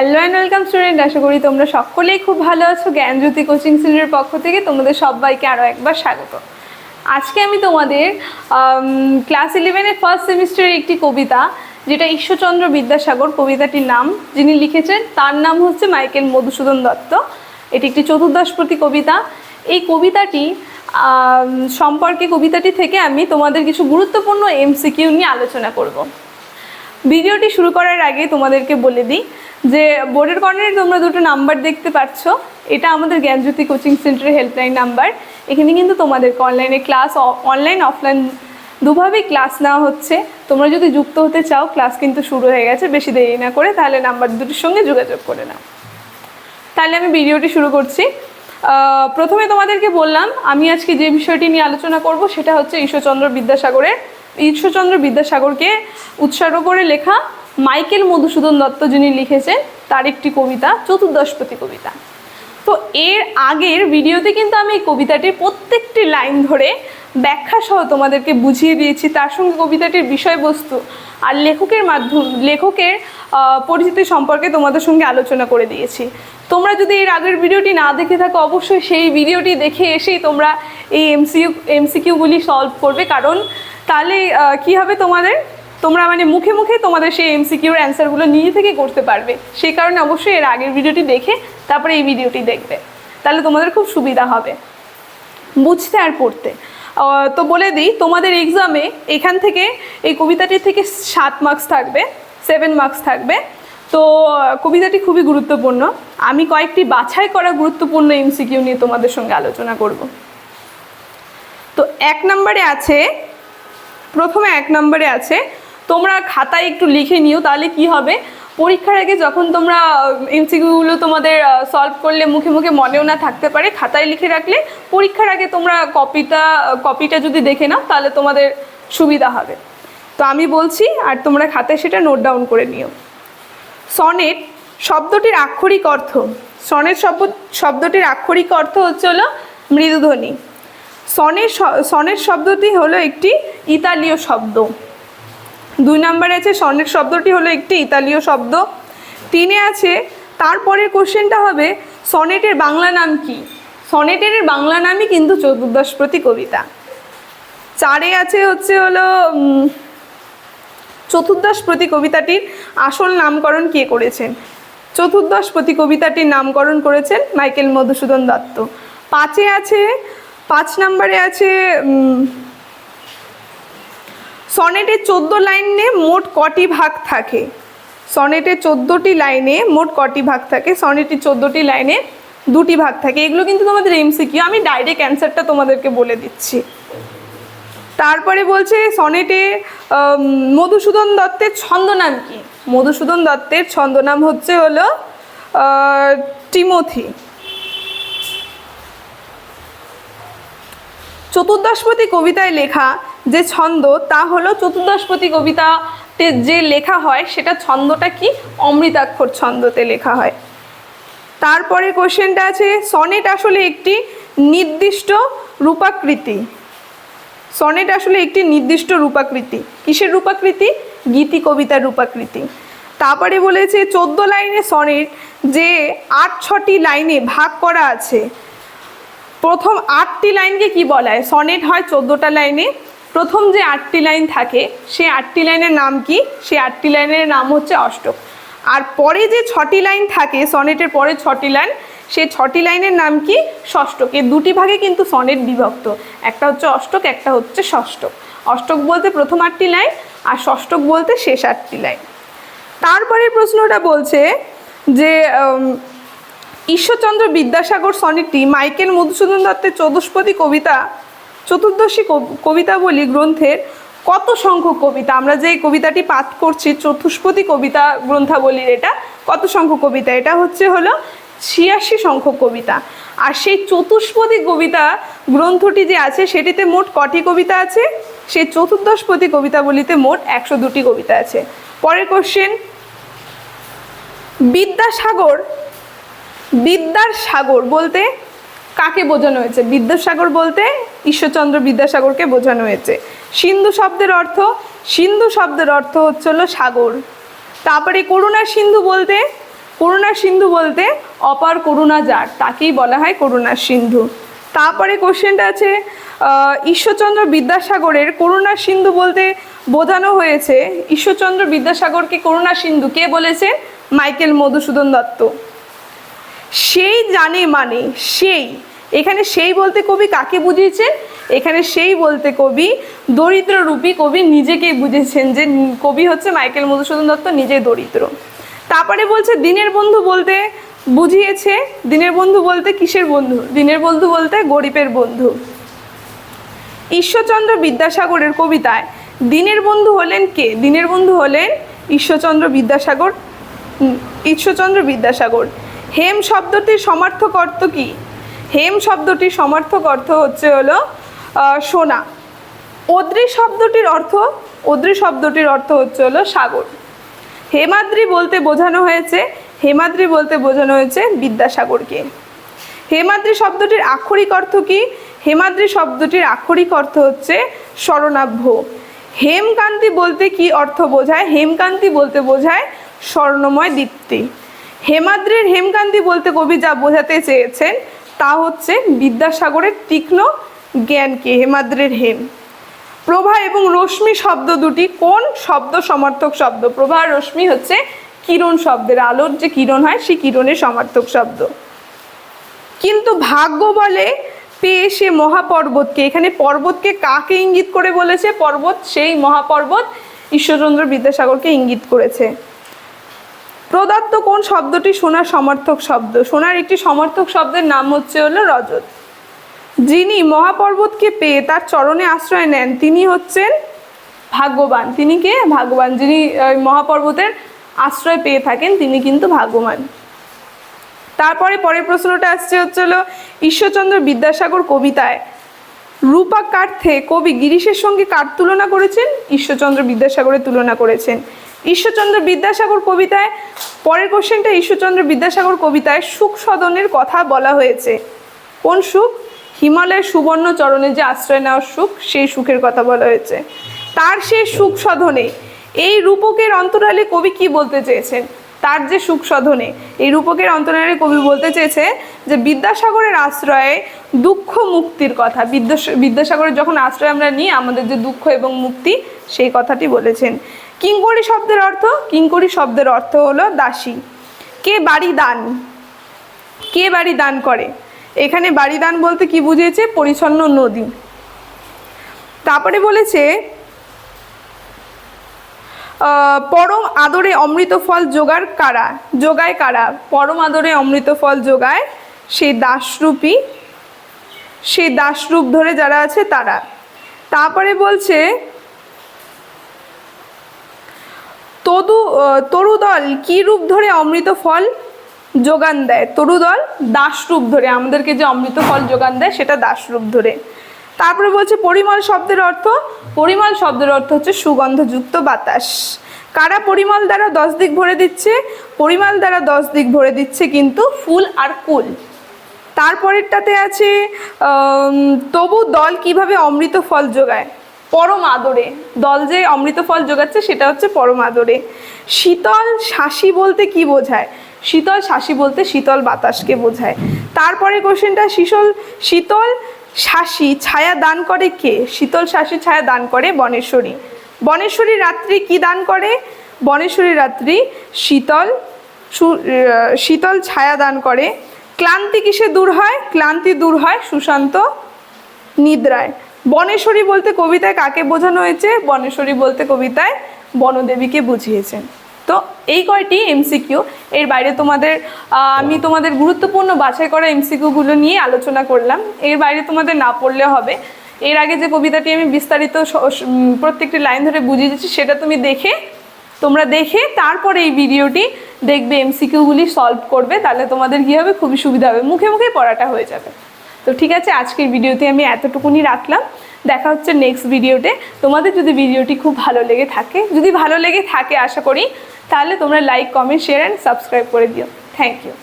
Hello and welcome student আশা করি তোমরা সকলেই খুব ভালো আছো। জ্ঞানজ্যোতি কোচিং সেন্টারের পক্ষ থেকে তোমাদের সবাইকে আরও একবার স্বাগত। আজকে আমি তোমাদের ক্লাস ইলেভেনের ফার্স্ট সেমিস্টারের একটি কবিতা, যেটা ঈশ্বরচন্দ্র বিদ্যাসাগর, কবিতাটির নাম যিনি লিখেছেন, তার নাম হচ্ছে মাইকেল মধুসূদন দত্ত। এটি একটি চতুর্দশপতি কবিতা। এই কবিতাটি সম্পর্কে কবিতাটি থেকে আমি তোমাদের কিছু গুরুত্বপূর্ণ এমসিকিউ নিয়ে আলোচনা করব। ভিডিওটি শুরু করার আগে তোমাদেরকে বলে দিই যে বোর্ডের কর্নারে তোমরা দুটো নাম্বার দেখতে পাচ্ছ। এটা আমাদের জ্ঞানজ্যোতি কোচিং সেন্টারের হেল্পলাইন নাম্বার। এখানে কিন্তু তোমাদেরকে অনলাইনে ক্লাস অনলাইন অফলাইন দুভাবেই ক্লাস নেওয়া হচ্ছে। তোমরা যদি যুক্ত হতে চাও ক্লাস কিন্তু শুরু হয়ে গেছে। বেশি দেরি না করে তাহলে নাম্বার দুটির সঙ্গে যোগাযোগ করে নাও। তাহলে আমি ভিডিওটি শুরু করছি। প্রথমে তোমাদেরকে বললাম, আমি আজকে যে বিষয়টি নিয়ে আলোচনা করব, সেটা হচ্ছে ঈশ্বরচন্দ্র বিদ্যাসাগরের ঈশ্বরচন্দ্র বিদ্যাসাগরকে উৎসর্গ করে লেখা মাইকেল মধুসূদন দত্ত যিনি লিখেছেন, তার একটি কবিতা, চতুর্দশপতি কবিতা। তো এর আগের ভিডিওতে কিন্তু আমি এই কবিতাটির প্রত্যেকটি লাইন ধরে ব্যাখ্যা সহ তোমাদেরকে বুঝিয়ে দিয়েছি। তার সঙ্গে কবিতাটির বিষয়বস্তু আর লেখকের মাধ্যম, লেখকের পরিচিতি সম্পর্কে তোমাদের সঙ্গে আলোচনা করে দিয়েছি। তোমরা যদি এর আগের ভিডিওটি না দেখে থাকো, অবশ্যই সেই ভিডিওটি দেখে এসেই তোমরা এই এমসিউ, এমসিকিউগুলি সলভ করবে। কারণ তাহলে কি হবে তোমাদের? তোমরা মানে মুখে মুখে তোমাদের সেই এমসিকিউর অ্যান্সারগুলো নিজে থেকে করতে পারবে। সেই কারণে অবশ্যই এর আগের ভিডিওটি দেখে তারপরে এই ভিডিওটি দেখবে। তাহলে তোমাদের খুব সুবিধা হবে। বুঝতে আর পড়তে। তো বলে দিই, তোমাদের এক্সামে এখান থেকে এই কবিতাটির থেকে সাত মার্কস থাকবে সেভেন মার্কস থাকবে। তো কবিতাটি খুবই গুরুত্বপূর্ণ। আমি কয়েকটি বাছাই করা গুরুত্বপূর্ণ এমসিকিউ নিয়ে তোমাদের সঙ্গে আলোচনা করব। তো এক নম্বরে আছে প্রথমে এক নম্বরে আছে, তোমরা খাতায় একটু লিখে নিও, তাহলে কি হবে? পরীক্ষার আগে যখন তোমরা এমসিকিউগুলো তোমাদের সলভ করলে মুখে মুখে মনেও না থাকতে পারে, খাতায় লিখে রাখলে পরীক্ষার আগে তোমরা কপিটা কপিটা যদি দেখে নাও, তাহলে তোমাদের সুবিধা হবে। তো আমি বলছি, আর তোমরা খাতায় সেটা নোট ডাউন করে নিও। সনেট শব্দটির আক্ষরিক অর্থ সনেট শব্দ, শব্দটির আক্ষরিক অর্থ হচ্ছে হলো মৃদুধ্বনি। সনের সনেট শব্দটি হলো একটি ইতালীয় শব্দ। দুই নম্বরে আছে সনেট শব্দটি হলো একটি ইতালীয় শব্দ। তিনে আছে, তারপরের কোশ্চেনটা হবে, সনেটের বাংলা নাম কি? সনেটের বাংলা নামই কিন্তু চতুর্দশপ্রতি কবিতা। চারে আছে হচ্ছে হলো চতুর্দশ প্রতি কবিতাটির আসল নামকরণ কে করেছেন? চতুর্দশ প্রতি কবিতাটির নামকরণ করেছেন মাইকেল মধুসূদন দত্ত। পাঁচে আছে পাঁচ নম্বরে আছে সনেটের চোদ্দ লাইনে মোট কটি ভাগ থাকে? সনেটের চোদ্দোটি লাইনে মোট কটি ভাগ থাকে? সনেটের চোদ্দোটি লাইনে দুটি ভাগ থাকে? এগুলো কিন্তু তোমাদের এমসিকিউ আমি ডাইরেক্ট অ্যান্সারটা তোমাদেরকে বলে দিচ্ছি। তারপরে বলছে সনেটে মধুসূদন দত্তের ছন্দনাম কি? মধুসূদন দত্তের ছন্দনাম হচ্ছে হলো টিমোথি। চতুর্দশপতি কবিতায় লেখা যে ছন্দ, তা হলো চতুর্দশপতি কবিতাতে যে লেখা হয়, সেটা ছন্দটা কি? অমৃতাক্ষর ছন্দতে লেখা হয়। তারপরে কোশ্চেনটা আছে, সনেট আসলে একটি নির্দিষ্ট রূপাকৃতি। সনেট আসলে একটি নির্দিষ্ট রূপাকৃতি। কিসের রূপাকৃতি? গীতি কবিতার রূপাকৃতি। তারপরে বলেছে, চোদ্দ লাইনে সনেট যে আট ছটি লাইনে ভাগ করা আছে প্রথম আটটি লাইনকে কি বলা হয় সনেট হয় চোদ্দোটা লাইনে। প্রথম যে আটটি লাইন থাকে সেই আটটি লাইনের নাম কি? সেই আটটি লাইনের নাম হচ্ছে অষ্টক। আর পরে যে ছটি লাইন থাকে, সনেটের পরে ছটি লাইন সেই ছটি লাইনের নাম কি? ষষ্ঠক। এই দুটি ভাগে কিন্তু সনেট বিভক্ত। একটা হচ্ছে অষ্টক, একটা হচ্ছে ষষ্ঠক। অষ্টক বলতে প্রথম আটটি লাইন, আর ষষ্ঠক বলতে শেষ আটটি লাইন। তারপরে প্রশ্নটা বলছে যে ঈশ্বরচন্দ্র বিদ্যাসাগর সনেটটি মাইকেল মধুসূদন দত্তের চতুষ্পদী কবিতা, চতুর্দশী কব- কবিতাবলী গ্রন্থের কত সংখ্যক কবিতা? আমরা যে কবিতাটি পাঠ করছি, চতুষ্পদী কবিতা গ্রন্থাবলীর এটা কত সংখ্যক কবিতা? এটা হচ্ছে হলো ছিয়াশি সংখ্যক কবিতা। আর সেই চতুষ্পদী কবিতা গ্রন্থটি যে আছে, সেটিতে মোট কটি কবিতা আছে? সেই চতুর্দশপদী কবিতাবলীতে মোট একশো দুটি কবিতা আছে। পরের কোশ্চেন বিদ্যাসাগর বিদ্যার সাগর বলতে কাকে বোঝানো হয়েছে? বিদ্যাসাগর বলতে ঈশ্বরচন্দ্র বিদ্যাসাগরকে বোঝানো হয়েছে। সিন্ধু শব্দের অর্থ, সিন্ধু শব্দের অর্থ হচ্ছে হলো সাগর। তারপরে করুণার সিন্ধু বলতে করুণার সিন্ধু বলতে অপার করুণা যার, তাকেই বলা হয় করুণার সিন্ধু। তারপরে কোশ্চেনটা আছে ঈশ্বরচন্দ্র বিদ্যাসাগরের করুণার সিন্ধু বলতে বোঝানো হয়েছে, ঈশ্বরচন্দ্র বিদ্যাসাগরকে করুণার সিন্ধু কে বলেছে? মাইকেল মধুসূদন দত্ত। সেই জানে মানে সেই। এখানে সেই বলতে কবি কাকে বুঝিয়েছেন? এখানে সেই বলতে কবি দরিদ্র রূপী কবি নিজেকেই বুঝেছেন যে কবি হচ্ছে মাইকেল মধুসূদন দত্ত নিজে দরিদ্র। তারপরে বলছে, দিনের বন্ধু বলতে বুঝিয়েছে, দিনের বন্ধু বলতে কিসের বন্ধু? দিনের বন্ধু বলতে গরিবের বন্ধু। ঈশ্বরচন্দ্র বিদ্যাসাগরের কবিতায়, দিনের বন্ধু হলেন কে? দিনের বন্ধু হলেন ঈশ্বরচন্দ্র বিদ্যাসাগর ঈশ্বরচন্দ্র বিদ্যাসাগর। হেম শব্দটির সমার্থক অর্থ কি? হেম শব্দটির সমার্থক অর্থ হচ্ছে হলো সোনা। অদ্রি শব্দটির অর্থ, অদ্রি শব্দটির অর্থ হচ্ছে হলো সাগর। হেমাদ্রি বলতে বোঝানো হয়েছে, হেমাদ্রি বলতে বোঝানো হয়েছে বিদ্যাসাগরকে। হেমাদ্রি শব্দটির আক্ষরিক অর্থ কি? হেমাদ্রি শব্দটির আক্ষরিক অর্থ হচ্ছে শরণাভ্য। হেমকান্তি বলতে কি অর্থ বোঝায়? হেমকান্তি বলতে বোঝায় স্বর্ণময় দীপ্তি। হেমাদ্রির হেমকান্তি বলতে কবি যা বোঝাতে চেয়েছেন, তা হচ্ছে বিদ্যাসাগরের তীক্ষ্ণ জ্ঞানকে হেমাদ্রের হেম। প্রভা এবং রশ্মি শব্দ দুটি কোন শব্দ সমর্থক শব্দ? প্রভা রশ্মি হচ্ছে কিরণ শব্দের আলোর যে কিরণ হয়, সেই কিরণের সমার্থক শব্দ। কিন্তু ভাগ্য বলে পেয়ে সে মহাপর্বতকে, এখানে পর্বতকে কাকে ইঙ্গিত করে বলেছে? পর্বত, সেই মহাপর্বত ঈশ্বরচন্দ্র বিদ্যাসাগরকে ইঙ্গিত করেছে। প্রদত্ত কোন শব্দটি সোনার সমর্থক শব্দ? সোনার একটি সমর্থক শব্দের নাম হচ্ছে হলো রজত। যিনি মহাপর্বতকে পেয়ে তার চরণে আশ্রয় নেন, তিনি হচ্ছেন ভাগ্যবান। তিনি কে? ভাগ্যবান। যিনি মহাপর্বতের আশ্রয় পেয়ে থাকেন, তিনি কিন্তু ভাগ্যবান। তারপরে পরের প্রশ্নটা আসছে হচ্ছে হলো ঈশ্বরচন্দ্র বিদ্যাসাগর কবিতায় রূপাকার্থে কবি গিরিশের সঙ্গে কার তুলনা করেছেন? ঈশ্বরচন্দ্র বিদ্যাসাগরের তুলনা করেছেন। ঈশ্বরচন্দ্র বিদ্যাসাগর কবিতায়, পরের কোশ্চেনটা ঈশ্বরচন্দ্র বিদ্যাসাগর কবিতায় সুখ সদনের কথা বলা হয়েছে। কোন সুখ? হিমালয়ের সুবর্ণ চরণে যে আশ্রয় নেওয়ার সুখ, সেই সুখের কথা বলা হয়েছে। তার সেই সুখ সধনে এই রূপকের অন্তরালে কবি কি বলতে চেয়েছেন? তার যে সুখ সাধনে এই রূপকের অন্তরালে কবি বলতে চেয়েছে যে বিদ্যাসাগরের আশ্রয়ে দুঃখ মুক্তির কথা। বিদ্যাস, বিদ্যাসাগরের যখন আশ্রয় আমরা নিই, আমাদের যে দুঃখ এবং মুক্তি, সেই কথাটি বলেছেন। কিঙ্করি শব্দের অর্থ, কিঙ্করি শব্দের অর্থ হলো দাসী। কে বাড়ি দান? কে বাড়ি দান করে? এখানে বাড়ি দান বলতে কি বুঝিয়েছে? পরিচ্ছন্ন নদী। তারপরে বলেছে পরম আদরে অমৃত ফল যোগার কারা? যোগায় কারা? পরম আদরে অমৃত ফল যোগায় সেই দাসরূপী, সেই দাসরূপ ধরে যারা আছে তারা। তারপরে বলছে, তদু তরুদল কি রূপ ধরে অমৃত ফল যোগান দেয়? তরুদল দাসরূপ ধরে, আমাদেরকে যে অমৃত ফল যোগান দেয় সেটা দাসরূপ ধরে। তারপরে বলছে, পরিমল শব্দের অর্থ, পরিমল শব্দের অর্থ হচ্ছে সুগন্ধযুক্ত বাতাস। কারা পরিমল দ্বারা দশ দিক ভরে দিচ্ছে? পরিমল দ্বারা দশ দিক ভরে দিচ্ছে কিন্তু ফুল আর কুল। তারপরেরটাতে আছে তবু দল কীভাবে অমৃত ফল যোগায়? পরম আদরে। দল যে অমৃত ফল যোগাচ্ছে সেটা হচ্ছে পরম আদরে। শীতল শাসি বলতে কি বোঝায়? শীতল শাসি বলতে শীতল বাতাসকে বোঝায়। তারপরে কোশ্চেনটা শীতল শীতল শাসি ছায়া দান করে কে? শীতল শাসি ছায়া দান করে বনেশ্বরী। বনেশ্বরী রাত্রি কি দান করে? বনেশ্বরী রাত্রি শীতল শীতল ছায়া দান করে। ক্লান্তি কিসে দূর হয়? ক্লান্তি দূর হয় সুশান্ত নিদ্রায়। বনেশ্বরী বলতে কবিতায় কাকে বোঝানো হয়েছে? বনেশ্বরী বলতে কবিতায় বনদেবীকে বুঝিয়েছেন। তো এই কয়টি এমসিকিউ এর বাইরে তোমাদের আমি তোমাদের গুরুত্বপূর্ণ বাছাই করা এমসিকিউগুলো নিয়ে আলোচনা করলাম। এর বাইরে তোমাদের না পড়লে হবে। এর আগে যে কবিতাটি আমি বিস্তারিত প্রত্যেকটি লাইন ধরে বুঝিয়ে দিচ্ছি সেটা তুমি দেখে, তোমরা দেখে তারপরে এই ভিডিওটি দেখবে এমসিকিউগুলি সলভ করবে, তাহলে তোমাদের কী হবে? খুবই সুবিধা হবে। মুখে মুখে পড়াটা হয়ে যাবে। তো ঠিক আছে, আজকের ভিডিওতে আমি এতটুকুনি রাখলাম। দেখা হচ্ছে নেক্সট ভিডিওতে তোমাদের যদি ভিডিওটি খুব ভালো লেগে থাকে, যদি ভালো লেগে থাকে আশা করি, তাহলে তোমরা like comment share and subscribe করে দিও। Thank you